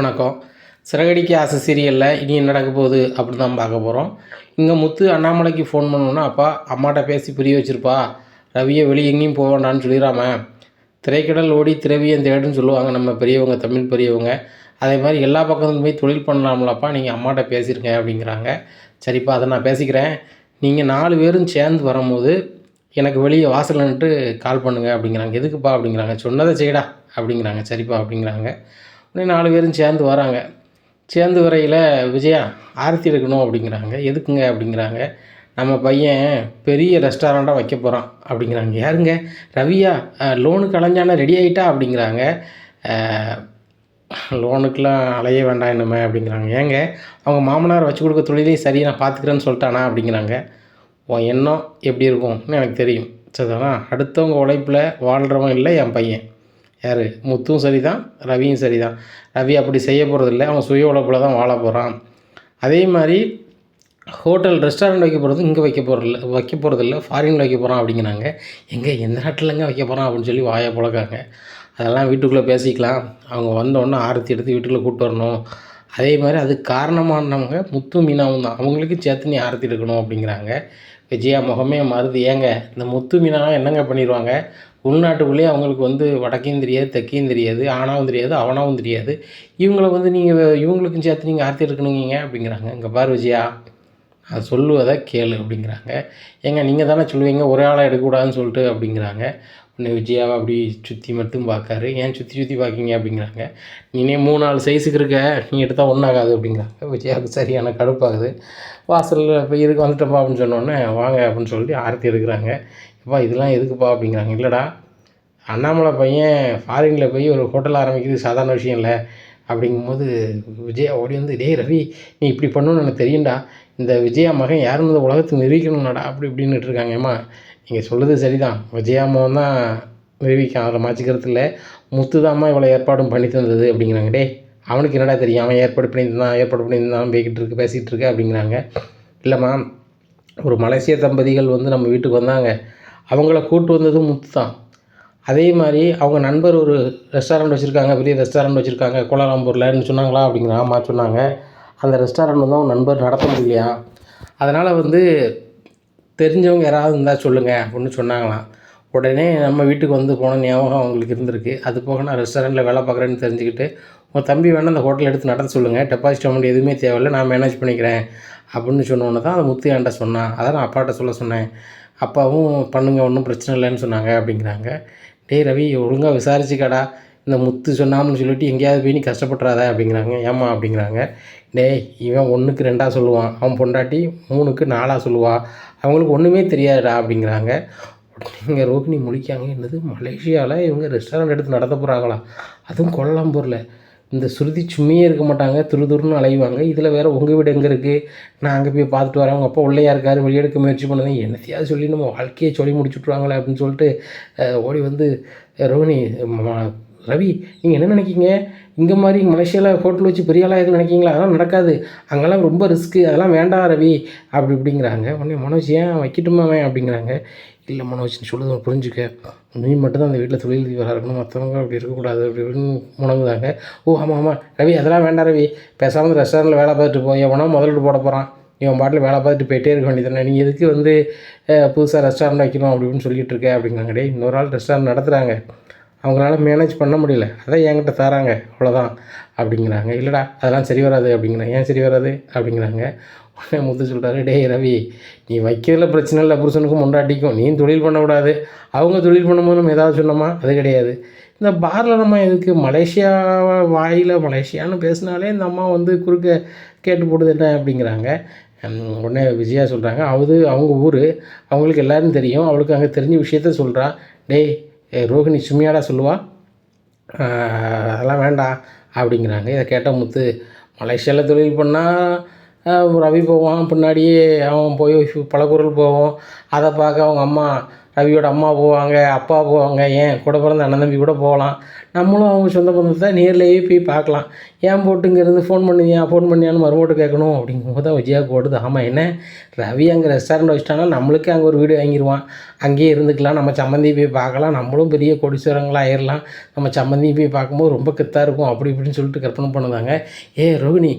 வணக்கம். சிறகடிக்கு ஆசை சீரியலில் இனி என்ன நடக்க போகுது அப்படின்னு தான் பார்க்க போகிறோம் இங்கே முத்து அண்ணாமலைக்கு ஃபோன் பண்ணோன்னா அப்பா அம்மாட்ட பேசி புரிய வச்சுருப்பா. ரவியை வெளியே எங்கேயும் போக வேண்டான்னு சொல்லிடாம திரைக்கடல் ஓடி திரவியம் தேடுன்னு சொல்லுவாங்க நம்ம பெரியவங்க தமிழ் பெரியவங்க. அதே மாதிரி எல்லா பக்கத்துலையும் போய் தொழில் பண்ணலாம்லப்பா நீங்கள் அம்மாட்ட பேசியிருக்கேன் அப்படிங்கிறாங்க. சரிப்பா அதை நான் பேசிக்கிறேன். நீங்கள் நாலு பேரும் சேர்ந்து வரும்போது எனக்கு வெளியே வாசல்ல கால் பண்ணுங்கள் அப்படிங்கிறாங்க. எதுக்குப்பா அப்படிங்கிறாங்க. சொன்னதை செய்யடா அப்படிங்கிறாங்க. சரிப்பா அப்படிங்கிறாங்க. உடனே நாலு பேரும் சேர்ந்து வராங்க. சேர்ந்து வரையில் விஜயா ஆரத்தி எடுக்கணும் அப்படிங்கிறாங்க. எதுக்குங்க? அப்படிங்கிறாங்க. நம்ம பையன் பெரிய ரெஸ்டாரண்ட்டாக வைக்க போகிறான் அப்படிங்கிறாங்க. யாருங்க? ரவியா லோனுக்கு அலைஞ்சானா ரெடி ஆகிட்டா அப்படிங்கிறாங்க. லோனுக்கெலாம் அலைய வேண்டாம் என்னமே அப்படிங்கிறாங்க. ஏங்க அவங்க மாமனார் வச்சு கொடுக்க தொழிலே சரி நான் பார்த்துக்கிறேன்னு சொல்லிட்டானா? அப்படிங்கிறாங்க. உன் எண்ணம் எப்படி இருக்கும்னு எனக்கு தெரியும். சரிதானா அடுத்தவங்க உழைப்பில் வாழ்கிறவன் இல்லை என் பையன். யார்? முத்தும் சரி தான் ரவியும் சரி தான் ரவி அப்படி செய்ய போகிறதில்ல அவன் சுய உழைப்பில் தான் வாழ போகிறான் அதே மாதிரி ஹோட்டல் ரெஸ்டாரண்ட் வைக்க போகிறது இங்கே வைக்க போகிறதில்ல வைக்க போகிறதில்ல ஃபாரினில் வைக்க போகிறான் அப்படிங்கிறாங்க. எங்கே எந்த நாட்டிலங்க வைக்க போகிறான் அப்படின்னு சொல்லி வாயை புழக்காங்க அதெல்லாம் வீட்டுக்குள்ளே பேசிக்கலாம். அவங்க வந்தோடனே ஆரத்தி எடுத்து வீட்டுக்குள்ளே கூப்பிட்டு வரணும். அதே மாதிரி அதுக்கு காரணமானவங்க முத்து மீனாவும் தான். அவங்களுக்கு சேர்த்து நீ ஆரத்தி எடுக்கணும் அப்படிங்கிறாங்க. விஜயா முகமே மருது ஏங்க இந்த முத்து மீனாலாம் என்னங்க பண்ணிடுவாங்க உள்நாட்டுக்குள்ளேயே அவங்களுக்கு வந்து வடக்கையும் தெரியாது தெற்கையும் தெரியாது ஆணாவும் தெரியாது அவனாவும் தெரியாது. இவங்கள வந்து நீங்கள் இவங்களுக்கும் சேர்த்து நீங்கள் ஆர்த்தி எடுக்கணுங்க அப்படிங்கிறாங்க. இங்கே பாரு விஜயா நான் சொல்லுவதை கேளு அப்படிங்கிறாங்க. ஏங்க நீங்கள் தானே சொல்லுவீங்க ஒரே ஆளாக எடுக்கக்கூடாதுன்னு சொல்லிட்டு அப்படிங்கிறாங்க. உன்னை விஜயாவை அப்படி சுற்றி மட்டும் பார்க்காரு. ஏன் சுற்றி சுற்றி பார்க்கீங்க அப்படிங்கிறாங்க. நீனே மூணு நாலு சைஸுக்கு இருக்க நீ எடுத்தால் ஒன்றாகாது அப்படிங்கிறாங்க. விஜயாவுக்கு சரியான கடுப்பாகுது. வாசலில் போய் இதுக்கு வந்துட்டப்பா அப்படின்னு சொன்னோன்னே வாங்க அப்படின்னு சொல்லிட்டு ஆர்த்தி எடுக்கிறாங்க. எப்பா இதெல்லாம் எதுக்குப்பா? அப்படிங்கிறாங்க. இல்லைடா அண்ணாமலை பையன் ஃபாரினில் போய் ஒரு ஹோட்டல் ஆரம்பிக்கிறது சாதாரண விஷயம் இல்லை அப்படிங்கும்போது விஜயா ஓடி வந்து டேய் ரவி நீ இப்படி பண்ணணும்னு எனக்கு தெரியும்டா. இந்த விஜயா மகன் யாருன்னு இந்த உலகத்துக்கு நிரூபிக்கணும்டா அப்படி இப்படின்னுட்டு இருக்காங்கம்மா நீங்கள் சொல்லுறது சரிதான். விஜயா மகன் தான் நிரூபிக்கான் அவரை மாச்சிக்கிறதுல முத்துதாம்மா முத்து இவ்வளோ ஏற்பாடும் பண்ணி தந்தது அப்படிங்கிறாங்க. டே அவனுக்கு என்னடா தெரியும்? அவன் ஏற்பாடு பண்ணியிருந்தான் ஏற்பாடு பண்ணியிருந்தான் பேக்கிட்டு இருக்கு பேசிகிட்டு இருக்கு? அப்படிங்கிறாங்க. இல்லைம்மா ஒரு மலேசிய தம்பதிகள் வந்து நம்ம வீட்டுக்கு வந்தாங்க. அவங்கள கூட்டு வந்ததும் முத்து தான் அதே மாதிரி அவங்க நண்பர் ஒரு ரெஸ்டாரண்ட் வச்சுருக்காங்க பெரிய ரெஸ்டாரண்ட் வச்சுருக்காங்க கோலாலம்பூரில்னு சொன்னாங்களா அப்படிங்கிற ஆமாம் சொன்னாங்க. அந்த ரெஸ்டாரண்ட் வந்து அவங்க நண்பர் நடத்த முடியலையா? அதனால் வந்து தெரிஞ்சவங்க யாராவது இருந்தால் சொல்லுங்கள் அப்படின்னு சொன்னாங்களாம். உடனே நம்ம வீட்டுக்கு வந்து போன ஞாபகம் அவங்களுக்கு இருந்திருக்கு. அது போக நான் ரெஸ்டாரண்ட்டில் வேலை பார்க்குறேன்னு தெரிஞ்சுக்கிட்டு உங்கள் தம்பி வேணால் அந்த ஹோட்டல் எடுத்து நடத்த சொல்லுங்கள் டெபாசிட் அமௌண்ட் எதுவுமே தேவையில்லை நான் மேனேஜ் பண்ணிக்கிறேன் அப்படின்னு சொன்னோன்னே தான் அது முத்து என்கிட்ட சொன்னான். அதை நான் அப்பாட்ட சொல்ல சொன்னேன். அப்பாவும் பண்ணுங்க ஒன்றும் பிரச்சனை இல்லைன்னு சொன்னாங்க அப்படிங்கிறாங்க. டேய் ரவி ஒழுங்காக விசாரிச்சுக்கடா. இந்த முத்து சொன்னாம்னு சொல்லிட்டு எங்கேயாவது போய் நீ கஷ்டப்பட்டுறாத அப்படிங்கிறாங்க. ஏம்மா? அப்படிங்கிறாங்க. டேய் இவன் ஒன்றுக்கு ரெண்டாக சொல்லுவான். அவன் பொண்டாட்டி மூணுக்கு நாலாக சொல்லுவான் அவங்களுக்கு ஒன்றுமே தெரியாதுடா அப்படிங்கிறாங்க. இங்கே ரோகிணி முழிக்காங்க என்னது மலேசியாவில் இவங்க ரெஸ்டாரண்ட் எடுத்து நடத்த போகிறாங்களா அதுவும் கொல்லம்பூரில் இந்த சுருதி சும்மையே இருக்க மாட்டாங்க துருதுருன்னு அலைவாங்க. இதில் வேறு உங்கள் வீடு எங்கே இருக்குது நான் அங்கே போய் பார்த்துட்டு வரேன். உங்கள் அப்பா உள்ளேயா இருக்காரு வெளியெடுக்க முயற்சி பண்ணதே. என்னத்தையாவது சொல்லி நம்ம வாழ்க்கையை சொல்லி முடிச்சுட்ருவாங்களே அப்படின்னு சொல்லிட்டு ஓடி வந்து ரோஹினி ரவி நீங்கள் என்ன நினைக்கிங்க? இங்கே மாதிரி மலேசியாவில் ஹோட்டல் வச்சு பெரிய ஆளாக எதுவும் நினைக்கிங்களா? அதெல்லாம் நடக்காது. அங்கெல்லாம் ரொம்ப ரிஸ்க்கு. அதெல்லாம் வேண்டாம் ரவி. அப்படி இப்படிங்கிறாங்க. உடனே மனோஜ் ஏன் வைக்கட்டுமாவே அப்படிங்கிறாங்க. இல்லை மனோஜ் நீ சொல்லுறது புரிஞ்சுக்க. நீ மட்டும்தான் அந்த வீட்டில் தொழில் தீவிரம் இருக்கணும். மற்றவங்க அப்படி இருக்கக்கூடாது. அப்படி இப்படின்னு முணங்குதாங்க ஓ ஆமாம் ஆமாம் ரவி அதெல்லாம் வேண்டாம் ரவி. பேசாமல் ரெஸ்டாரண்ட்டில் வேலை பார்த்துட்டு போய் எவனோ முதலீடு போட போகிறான் இவன் பாட்டில் வேலை பார்த்துட்டு போயிட்டே இருக்க வேண்டியதானே நீ எதுக்கு வந்து புதுசாக ரெஸ்டாரண்ட் வைக்கணும் அப்படி இப்படின்னு சொல்லிட்டு இருக்க அப்படிங்கிறாங்க. டே இன்னொரு ஆள் ரெஸ்டாரண்ட் நடத்துகிறாங்க அவங்களால மேனேஜ் பண்ண முடியல. அதான் என்கிட்ட தராங்க. அவ்வளோதான் அப்படிங்கிறாங்க. இல்லைடா அதெல்லாம் சரி வராது அப்படிங்கிறாங்க ஏன் சரி வராது? அப்படிங்கிறாங்க. உடனே முத்து சொல்கிறாரு டேய் ரவி நீ வைக்கிறதுல பிரச்சனை இல்லை. புருஷனுக்கும் முண்டாட்டிக்கும் நீ தொழில் பண்ணக்கூடாது அவங்க தொழில் பண்ணும்போது நம்ம ஏதாவது சொன்னோமா? அது கிடையாது. இந்த பாரில் நம்ம எதுக்கு? மலேசியா வாயில் மலேசியான்னு பேசினாலே இந்த அம்மா வந்து குறுக்க கேட்டு போடுது என்ன அப்படிங்கிறாங்க உடனே விஜயா சொல்கிறாங்க அது அவங்க ஊர். அவங்களுக்கு எல்லாரும் தெரியும். அவளுக்கு அங்கே தெரிஞ்ச விஷயத்த சொல்கிறா டேய் ஏ, ரோஹிணி சும்மியாடா சொல்லுவா? அதெல்லாம் வேண்டாம் அப்படிங்கிறாங்க. இதை கேட்ட முத்து மலேசியாவில் தொழில் பண்ணால் ரவி போவான் பின்னாடியே அவன் போய் பல குரல் போவோம். அதை பார்க்க அவங்க அம்மா ரவியோட அம்மா போவாங்க அப்பா போவாங்க ஏன் கூட பிறந்த அண்ணன் தம்பி கூட போகலாம். நம்மளும் அவங்க சொந்த பந்தத்தை நேர்லேயே போய் பார்க்கலாம். ஏன் போட்டுங்கிறது ஃபோன் பண்ணியா ஃபோன் பண்ணியான்னு மறுபோட்டு கேட்கணும். அப்படிங்கும்போது தான் விஜயாவுக்கு ஓடுது ஆமாம் என்ன? ரவி அங்கே ரெஸ்டாரண்ட் வச்சிட்டானா நம்மளுக்கு அங்கே ஒரு வீடு வாங்கிடுவான் அங்கேயே இருந்துக்கலாம். நம்ம சம்மந்தி போய் பார்க்கலாம். நம்மளும் பெரிய கொடிசுரங்களாக ஆயிடலாம் நம்ம சம்மந்தி போய் பார்க்கும்போது ரொம்ப கித்தாக இருக்கும். அப்படி இப்படின்னு சொல்லிட்டு கற்பனை பண்ணுதாங்க. ஏ ரோகிணி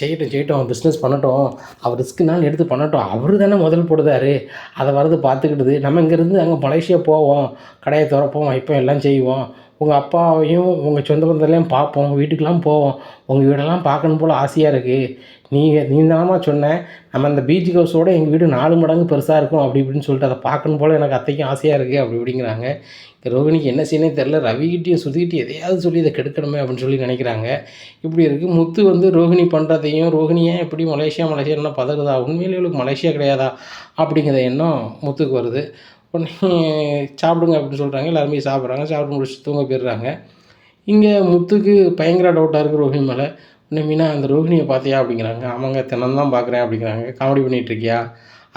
செய்யட்டும் செய்யட்டும் பிஸ்னஸ் பண்ணட்டும் அவர் ரிஸ்க்குனாலும் எடுத்து பண்ணட்டும். அவர் தானே முதல் போடுதாரு. அதை வரது பார்த்துக்கிட்டுது. நம்ம இங்கேருந்து அங்கே மலேசியா போவோம். கடையை திறப்போம் வைப்போம் எல்லாம் செய்வோம். உங்கள் அப்பாவையும் உங்கள் சொந்த பந்தத்துலேயும் பார்ப்போம். உங்கள் வீட்டுக்கெலாம் போவோம். உங்கள் வீடெல்லாம் பார்க்கணும் போல் ஆசையாக இருக்குது நீங்கள் நீ தானமாக சொன்னேன் நம்ம அந்த பீச் ஹவுஸோட எங்கள் வீடு நாலு மடங்கு பெருசாக இருக்கும். அப்படி இப்படின்னு சொல்லிட்டு அதை பார்க்கணும் போல் எனக்கு அத்தைக்கும் ஆசையாக இருக்குது அப்படி இப்படிங்கிறாங்க. ரோகிணிக்கு என்ன செய்யணும் தெரில ரவிக்கிட்டையும் சுதிக்கிட்டையும் எதையாவது சொல்லி இதை கெடுக்கணுமே அப்படின்னு சொல்லி நினைக்கிறாங்க. இப்படி இருக்குது முத்து வந்து ரோகிணி பண்ணுறதையும் ரோகிணியே எப்படி இப்படி மலேசியா என்ன பதறுதா? உண்மையிலே இவளுக்கு மலேசியா கிடையாதா? அப்படிங்கிற எண்ணம் முத்துக்கு வருது. உடனே சாப்பிடுங்க அப்படின்னு சொல்கிறாங்க எல்லாருமே சாப்பிட்றாங்க. சாப்பிட்டு முடிச்சுட்டு தூங்க போயிடுறாங்க. இங்கே முத்துக்கு பயங்கர டவுட்டாக இருக்குது ரோஹிணி மேலே. உடனே மீனா அந்த ரோஹிணியை பார்த்தியா அப்படிங்கிறாங்க. ஆமாங்க தினம் தான் பார்க்குறேன் அப்படிங்கிறாங்க. காமெடி பண்ணிகிட்டு இருக்கியா?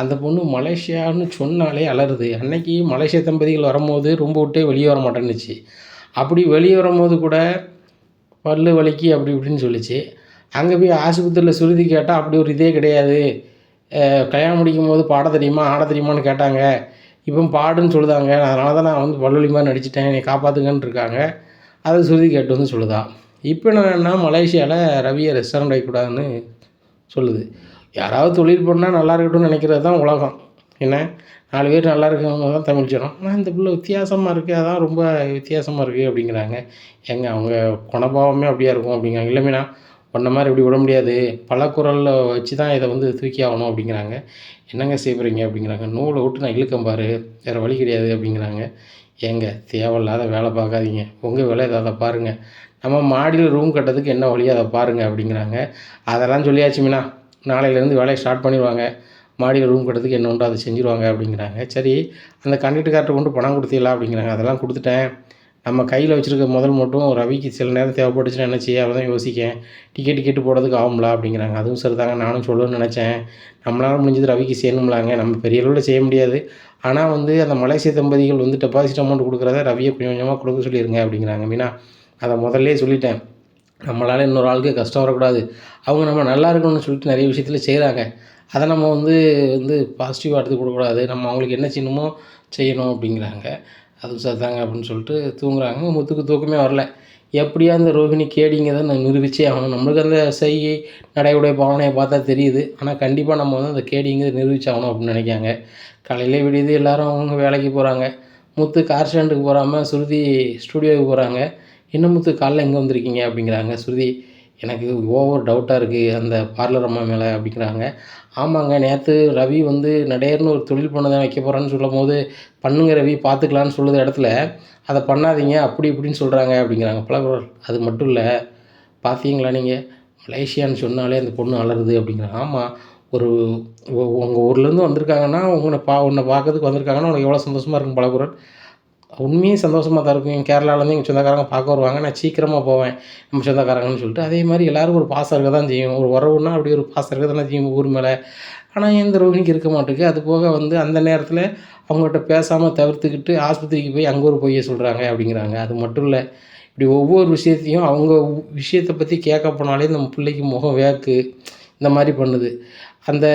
அந்த பொண்ணு மலேசியான்னு சொன்னாலே அலறுது. அன்னைக்கு மலேசிய தம்பதிகள் வரும்போது ரொம்ப விட்டே வெளியே வர மாட்டேன்னுச்சு. அப்படி வெளியே வரும்போது கூட பல்லு வலிக்கு அப்படி இப்படின்னு சொல்லிச்சு. அங்கே போய் ஆஸ்பத்திரியில் சுருதி கேட்டால் அப்படி ஒரு இதே கிடையாது. கல்யாணம் முடிக்கும் போது பாட தெரியுமா ஆட தெரியுமான்னு கேட்டாங்க. இப்போ பாடுன்னு சொல்லுதாங்க. அதனால தான் நான் வந்து பல்வலி மாதிரி நடிச்சிட்டேன். என்னை காப்பாற்றுங்கன்னு இருக்காங்க அதை சுருதி கேட்டு வந்து சொல்லுதா. இப்போ என்னன்னா மலேசியாவில் ரவியை ரெஸ்டாரண்ட் வைக்கக்கூடாதுன்னு சொல்லுது. யாராவது தொழில் பண்ணால் நல்லா இருக்கட்டும்னு நினைக்கிறது தான் உலகம். என்ன? நாலு பேர் நல்லா இருக்கவங்க தான் தமிழ் ஜனம். ஆனால் இந்த பிள்ளை வித்தியாசமாக இருக்குது அதான் ரொம்ப வித்தியாசமாக இருக்குது அப்படிங்கிறாங்க. எங்கள் அவங்க குணபாவமே அப்படியா இருக்கும் அப்படிங்கிறாங்க. இல்லைமீனா பண்ண மாதிரி இப்படி விட முடியாது. பல குரலில் வச்சு தான் இதை வந்து தூக்கி ஆகணும் அப்படிங்கிறாங்க. என்னங்க செய்கிறீங்க அப்படிங்கிறாங்க. நூலை விட்டு நான் இழுக்கேன் பாரு. வேறு வழி கிடையாது அப்படிங்கிறாங்க. ஏங்க தேவையில்லாத வேலை பார்க்காதீங்க. உங்கள் வேலை அதை பாருங்கள் நம்ம மாடியில் ரூம் கட்டுறதுக்கு என்ன வழியோ அதை பாருங்கள் அப்படிங்கிறாங்க. அதெல்லாம் சொல்லியாச்சு மீனா. நாளையிலேருந்து வேலையை ஸ்டார்ட் பண்ணிடுவாங்க. மாடியில் ரூம் கட்டுறதுக்கு என்ன உண்டோ அதை செஞ்சுருவாங்க அப்படிங்கிறாங்க. சரி அந்த கண்டக்டர்கார்ட்ட கொண்டு பணம் கொடுத்தீங்களா அப்படிங்கிறாங்க. அதெல்லாம் கொடுத்துட்டேன். நம்ம கையில் வச்சுருக்க முதல் மட்டும் ரவிக்கு சில நேரம் தேவைப்பட்டுச்சுன்னா என்ன செய்ய? தான் யோசிக்கேன். டிக்கெட் டிக்கெட்டு போடுறதுக்கு ஆகும்ல அப்படிங்கிறாங்க. அதுவும் சரிதாங்க. நானும் சொல்லணும்னு நினச்சேன். நம்மளால முடிஞ்சது ரவிக்கு செய்யணும்லாங்க. நம்ம பெரிய அளவில் செய்ய முடியாது. ஆனால் வந்து அந்த மலேசிய தம்பதிகள் வந்து டெபாசிட் அமௌண்ட் கொடுக்குறத ரவியை கொஞ்சம் கொஞ்சமாக கொடுக்க சொல்லிடுங்க அப்படிங்கிறாங்க. மீனா அதை முதல்லே சொல்லிட்டேன். நம்மளால் இன்னொரு ஆளுக்கு கஷ்டம் வரக்கூடாது. அவங்க நம்ம நல்லா இருக்கணும்னு சொல்லிட்டு நிறைய விஷயத்தில் செய்கிறாங்க அதை நம்ம வந்து வந்து பாசிட்டிவாக எடுத்து கொடுக்கக்கூடாது நம்ம அவங்களுக்கு என்ன செய்யணுமோ செய்யணும் அப்படிங்கிறாங்க. அது சரிதாங்க அப்படின்னு சொல்லிட்டு தூங்குறாங்க. முத்துக்கு தூக்கமே வரல. எப்படியா அந்த ரோஹிணி கேடிங்கிறத நான் நிரூபிச்சே ஆகணும். நம்மளுக்கு அந்த செய்கை நடையுடைய பாவனையை பார்த்தா தெரியுது. ஆனால் கண்டிப்பாக நம்ம வந்து அந்த கேடிங்கிறது நிரூபிச்சாகணும் அப்படின்னு நினைக்காங்க. காலையிலே விடியுது எல்லோரும் அவங்க வேலைக்கு போகிறாங்க முத்து கார் ஸ்டாண்டுக்கு போகாமல் சுருதி ஸ்டூடியோவுக்கு போகிறாங்க என்ன முத்து காலைல எங்கே வந்திருக்கீங்க? அப்படிங்கிறாங்க. சுருதி எனக்கு ஓவர் டவுட்டாக இருக்குது அந்த பார்லர் அம்மா மேலே அப்படிங்கிறாங்க. ஆமாங்க நேற்று ரவி வந்து நடேர்னு ஒரு தொழில் பண்ணதை வைக்க போகிறேன்னு சொல்லும் போது பண்ணுங்க ரவி பார்த்துக்கலான்னு சொல்லுற இடத்துல. அதை பண்ணாதீங்க அப்படி இப்படின்னு சொல்கிறாங்க அப்படிங்கிறாங்க. பழகுறோம் அது மட்டும் இல்லை பார்த்தீங்களா நீங்கள் மலேசியான்னு சொன்னாலே அந்த பொண்ணு அலறுது அப்படிங்கிறாங்க. ஆமாம் ஒரு உங்கள் ஊர்லேருந்து வந்திருக்காங்கன்னா உங்களை பா உன்னை பார்க்கறதுக்கு வந்திருக்காங்கன்னா உனக்கு எவ்வளோ சந்தோஷமாக இருக்கும் பழகுறோம் உண்மையே சந்தோஷமாக தான் இருக்கும். எங்கள் கேரளாவிலேருந்து எங்கள் சொந்தக்காரங்க பார்க்க வருவாங்க. நான் சீக்கிரமாக போவேன். நம்ம சொந்தக்காரங்கன்னு சொல்லிட்டு. அதே மாதிரி எல்லோரும் ஒரு பாசம் இருக்க தான் செய்யும். ஒரு உறவுன்னா அப்படி ஒரு பாசம் இருக்க தானே செய்யும் ஊர் மேலே. ஆனால் எந்த ரோகிணிக்கு இருக்க மாட்டேங்குது அது போக வந்து அந்த நேரத்தில் அவங்ககிட்ட பேசாமல் தவிர்த்துக்கிட்டு ஆஸ்பத்திரிக்கு போய் அங்கே ஒரு பொய்யை சொல்கிறாங்க அப்படிங்கிறாங்க. அது மட்டும் இல்லை. இப்படி ஒவ்வொரு விஷயத்தையும் அவங்க விஷயத்தை பற்றி கேட்க போனாலே நம்ம பிள்ளைக்கு முகம் வேக்கு. இந்த மாதிரி பண்ணுது. அந்த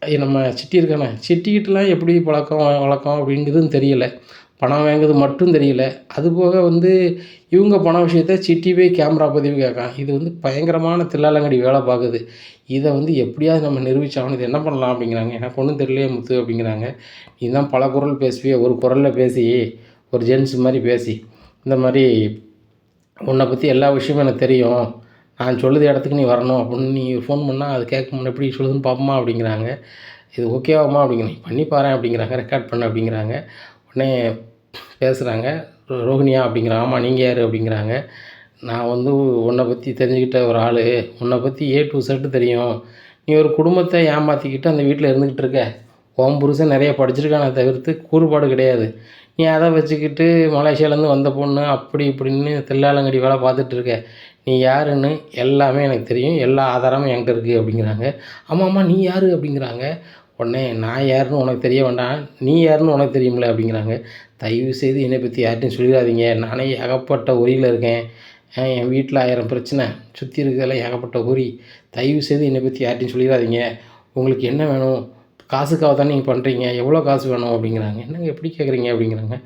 நம்ம சிட்டி இருக்கானே? சிட்டிக்கிட்டலாம் எப்படி பழக்கம் வழக்கம் அப்படிங்கிறதும் தெரியல. பணம் வாங்குறது மட்டும் தெரியல. அது போக வந்து இவங்க பண விஷயத்த சிட்டி போய் கேமரா பதிவு கேட்கான் இது வந்து பயங்கரமான தில்லாலங்கடி வேலை பார்க்குது. இதை வந்து எப்படியாவது நம்ம நிரூபிச்சாகணும். இது என்ன பண்ணலாம் அப்படிங்கிறாங்க. எனக்கு ஒன்றும் தெரியலையே முத்து அப்படிங்கிறாங்க. நீ தான் பல குரல் பேசுவிய. ஒரு குரலில் பேசி ஒரு ஜென்ஸ் மாதிரி பேசி. இந்த மாதிரி உன்னை பற்றி எல்லா விஷயமும் எனக்கு தெரியும். நான் சொல்லுது இடத்துக்கு நீ வரணும் அப்படின்னு நீ ஃபோன் பண்ணால் அது கேட்க முடியும் எப்படி சொல்லுதுன்னு பார்ப்போமா அப்படிங்கிறாங்க. இது ஓகேவாம்மா அப்படிங்கிற "நீ பண்ணி பாரு அப்படிங்கிறாங்க ரெக்கார்ட் பண்ண அப்படிங்கிறாங்க. உடனே பேசுகிறாங்க ரோஹிணியா அப்படிங்கிறாங்க ஆமாம் நீங்கள் யார் அப்படிங்கிறாங்க. நான் வந்து உன்னை பற்றி தெரிஞ்சுக்கிட்ட ஒரு ஆள் உன்னை பற்றி ஏ டு செட்டு தெரியும். நீ ஒரு குடும்பத்தை ஏமாற்றிக்கிட்டு அந்த வீட்டில் இருந்துக்கிட்டு இருக்க. உன் புருஷன் நிறைய படிச்சிருக்கானே தவிர்த்து கூறுபாடு கிடையாது. நீ அதை வச்சுக்கிட்டு மலேசியாலேருந்து வந்த பொண்ணு அப்படி இப்படின்னு தில்லாலங்கடி வேலை பார்த்துட்ருக்க நீ யாருன்னு எல்லாமே எனக்கு தெரியும். எல்லா ஆதாரமும் என்கிட்ட இருக்குது அப்படிங்கிறாங்க. ஆமாம் நீ யார் அப்படிங்கிறாங்க. உடனே நான் யாருன்னு உனக்கு தெரிய வேண்டாம். நீ யாருன்னு உனக்கு தெரியுமில்ல அப்படிங்கிறாங்க. தயவு செய்து என்னை பற்றி யார்ட்டையும் சொல்லிடாதீங்க. நானே ஏகப்பட்ட உரியில் இருக்கேன். என் வீட்டில் ஆயிரம் பிரச்சனை. சுற்றி இருக்கிறதெல்லாம் ஏகப்பட்ட உரி தயவு செய்து என்னை பற்றி யார்ட்டையும் சொல்லிடாதீங்க. உங்களுக்கு என்ன வேணும்? காசுக்காக தான் நீங்கள் பண்ணுறீங்க எவ்வளோ காசு வேணும் அப்படிங்கிறாங்க. என்னங்க எப்படி கேட்குறீங்க அப்படிங்கிறாங்க.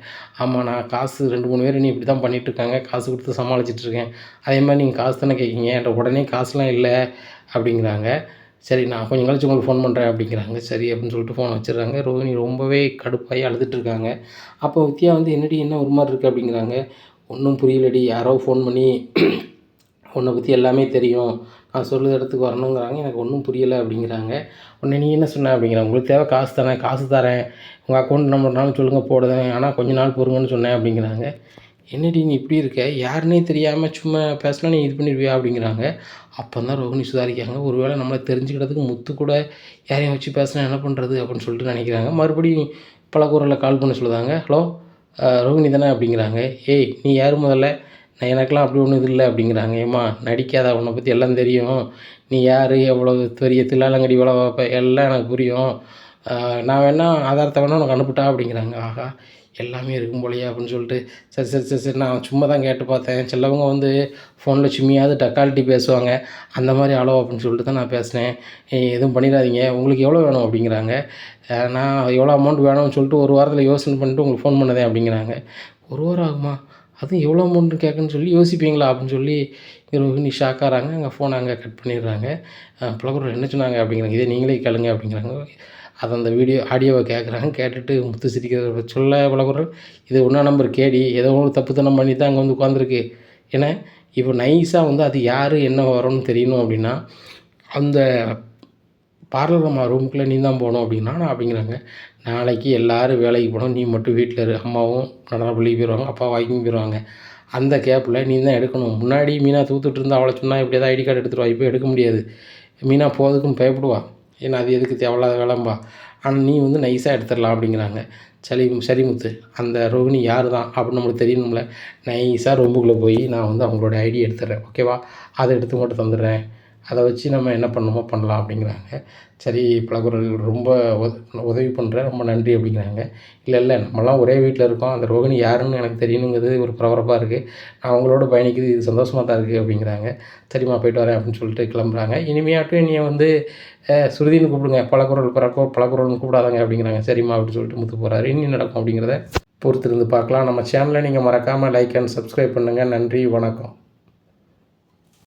ஆமாம் நான் காசு ரெண்டு மூணு பேர் நீ இப்படி தான் பண்ணிகிட்ருக்காங்க காசு கொடுத்து சமாளிச்சிட்டு இருக்கேன். அதே மாதிரி நீங்கள் காசு தானே கேட்குறீங்க என்கிட்ட உடனே காசுலாம் இல்லை அப்படிங்கிறாங்க. சரி நான் கொஞ்சம் கழிச்சு உங்களுக்கு ஃபோன் பண்ணுறேன் அப்படிங்கிறாங்க. சரி அப்படின்னு சொல்லிட்டு ஃபோன் வச்சிடுறாங்க. ரோஹிணி ரொம்பவே கடுப்பாகி அழுதுட்டுருக்காங்க அப்போ வித்யா வந்து என்னடி என்ன ஒரு மாதிரி இருக்குது அப்படிங்கிறாங்க. ஒன்றும் புரியலடி. யாரோ ஃபோன் பண்ணி உன்னை பற்றி எல்லாமே தெரியும். நான் சொல்லுற இடத்துக்கு வரணுங்கிறாங்க. எனக்கு ஒன்றும் புரியலை அப்படிங்கிறாங்க. உடனே நீ என்ன சொன்ன அப்படிங்கிறாங்க உங்களுக்கு தேவை காசு தானே காசு தரேன். உங்கள் அக்கௌண்ட் நம்பர்னாலும் சொல்லுங்கள் போடுதேன் ஆனால் கொஞ்ச நாள் பொறுங்கன்னு சொன்னேன் அப்படிங்கிறாங்க. என்னடி நீ இப்படி இருக்க? யாருன்னே தெரியாமல் சும்மா பேசினா நீ இது பண்ணிடுவியா அப்படிங்கிறாங்க. அப்போ தான் ரோகிணி சுதாரிக்காங்க ஒருவேளை நம்மளை தெரிஞ்சுக்கிறதுக்கு முத்து கூட யாரையும் வச்சு பேசினா என்ன பண்ணுறது அப்படின்னு சொல்லிட்டு நினைக்கிறாங்க. மறுபடியும் பல குரலில் கால் பண்ணி சொல்லுதாங்க. ஹலோ ரோகிணி தானே? அப்படிங்கிறாங்க. ஏய் நீ யார் முதல்ல? நான் எனக்கெல்லாம் அப்படி ஒன்றும் இது இல்லை அப்படிங்கிறாங்க. ஏம்மா நடிக்காத உன்னை பற்றி எல்லாம் தெரியும். நீ யார் எவ்வளோ பெரிய தில்லாலங்கடி வேலை பார்ப்ப எல்லாம் எனக்கு புரியும். நான் வேணால் ஆதாரத்தை வேணால் உனக்கு அனுப்பிட்டா அப்படிங்கிறாங்க. ஆகா எல்லாமே இருக்கும் போலையே அப்படின்னு சொல்லிட்டு சரி சரி சரி சரி நான் சும்மா தான் கேட்டு பார்த்தேன். சிலவங்க வந்து ஃபோனில் சும்மியாவது டக்காலிட்டி பேசுவாங்க. அந்த மாதிரி அளவு அப்படின்னு சொல்லிட்டு தான் நான் பேசினேன். எதுவும் பண்ணிடாதீங்க. உங்களுக்கு எவ்வளோ வேணும் அப்படிங்கிறாங்க. நான் எவ்வளோ அமௌண்ட் வேணும்னு சொல்லிட்டு ஒரு வாரத்தில் யோசனை பண்ணிட்டு உங்களுக்கு ஃபோன் பண்ணதேன் அப்படிங்கிறாங்க. ஒரு வாரம் ஆகுமா? அதுவும் எவ்வளோ அமௌண்ட்டு கேட்குன்னு சொல்லி யோசிப்பீங்களா அப்படின்னு சொல்லி ரோஹிணி ஷாக் ஆகிறாங்க. அங்கே ஃபோனை அங்கே கட் பண்ணிடுறாங்க. பழகுறவர் என்ன சொன்னாங்க அப்படிங்கிறாங்க. இதே நீங்களே கேளுங்க அப்படிங்கிறாங்க. அதை அந்த வீடியோ ஆடியோவை கேட்குறாங்க. கேட்டுட்டு முத்து சிரிக்கிற சொல்ல பழகுறல் இது ஒன்றா நம்பர் கேடி. ஏதோ ஒரு தப்புத்தனம் பண்ணி தான் அங்கே வந்து உட்காந்துருக்கு ஏன்னா இப்போ நைஸாக வந்து அது யார் என்ன வரும்னு தெரியணும் அப்படின்னா அந்த பார்லர் அம்மா ரூமுக்குள்ளே நீ தான் போகணும் அப்படின்னா நான் அப்படிங்கிறாங்க. நாளைக்கு எல்லாரும் வேலைக்கு போகணும். நீ மட்டும் வீட்டில் இரு. அம்மாவும் நடன பள்ளிக்கு போயிடுவாங்க அப்பா வாக்கிங் போயிடுவாங்க அந்த கேப்பில் நீ தான் எடுக்கணும். முன்னாடி மீனா தூத்துட்டு இருந்தா அவளை சொன்னால் இப்படி ஏதாவது ஐடி கார்டு எடுத்துகிட்டு இப்போ எடுக்க முடியாது. மீனா போகிறதுக்கும் பயப்படுவா. ஏன்னா அது எதுக்கு தேவையில்லாத வேலைம்பா. ஆனால் நீ வந்து நைஸாக எடுத்துடலாம் அப்படிங்கிறாங்க. சரி சரிமுத்து அந்த ரோகிணி யார் தான் அப்படின்னு நம்மளுக்கு தெரியணும்ல. நைஸாக ரொம்புக்குள்ளே போய் நான் வந்து அவங்களோட ஐடி எடுத்துடுறேன். ஓகேவா அதை எடுத்து மட்டும் தந்துடுறேன். அதை வச்சு நம்ம என்ன பண்ணணுமோ பண்ணலாம் அப்படிங்கிறாங்க. சரி பழகுறல் ரொம்ப உதவி பண்ணுற ரொம்ப நன்றி அப்படிங்கிறாங்க. இல்லை இல்லை நம்மலாம் ஒரே வீட்டில் இருக்கோம். அந்த ரோகிணி யாருன்னு எனக்கு தெரியணுங்கிறது ஒரு பரபரப்பாக இருக்குது நான் அவங்களோட பயணிக்கிறது இது சந்தோஷமாக தான் இருக்குது அப்படிங்கிறாங்க. சரிம்மா போயிட்டு வரேன் அப்படின்னு சொல்லிட்டு கிளம்புறாங்க. இனிமையாட்டும் நீ வந்து சுருதின்னு கூப்பிடுங்க. பழக்குரல் பிறக்கோ பழக்குரல்னு கூப்பிடாதாங்க அப்படிங்கிறாங்க. சரிம்மா அப்படின்னு சொல்லிட்டு முத்து போகிறாரு இனி நடக்கும் அப்படிங்கிறத பொறுத்திருந்து பார்க்கலாம். நம்ம சேனலை நீங்கள் மறக்காமல் லைக் அண்ட் சப்ஸ்கிரைப் பண்ணுங்கள் நன்றி வணக்கம்.